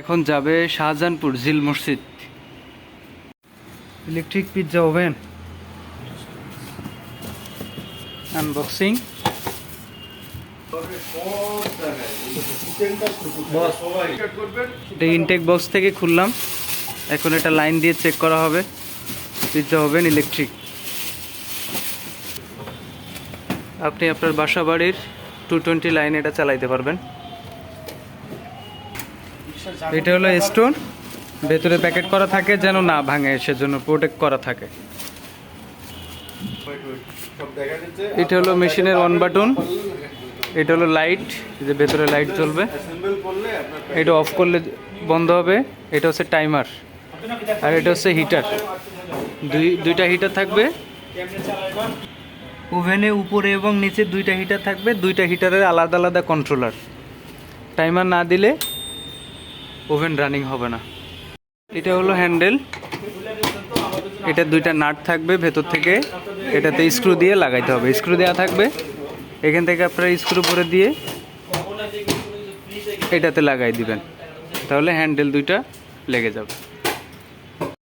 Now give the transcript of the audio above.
এখন যাবে শাহজাহানপুর জিল মসজিদ। Electric pizza oven. আনবক্সিং এটা ইনটেক বক্স থেকে খুললাম। এখন এটা লাইন দিয়ে চেক করা হবে। পিৎজা ওভেন ইলেকট্রিক আপনি আপনার বাসা বাড়ির টু টোয়েন্টি লাইন এটা চালাইতে পারবেন। এটা হলো স্টোন ভেতরে প্যাকেট করা থাকে যেন না ভাঙে, সেজন্য প্রোটেক্ট করা থাকে। এটা হলো মেশিনের অন বাটন এটা হলো লাইট যে ভেতরে লাইট জ্বলবে। এটা অফ করলে বন্ধ হবে। এটা হচ্ছে টাইমার আর এটা হচ্ছে হিটার দুই, দুইটা হিটার থাকবে। ওভেনে উপরে এবং নিচে দুইটা হিটার থাকবে। দুইটা হিটারের আলাদা আলাদা কন্ট্রোলার টাইমার না দিলে ওভেন রানিং হবে না। এটা হলো হ্যান্ডেল। এটা দুইটা নাট থাকবে ভেতর থেকে। এটাতে স্ক্রু দিয়ে লাগাইতে হবে। স্ক্রু দেওয়া থাকবে। এখান থেকে আপনারা স্ক্রু পরে দিয়ে এটাতে লাগাই দিবেন। তাহলে হ্যান্ডেল দুইটা লেগে যাবে।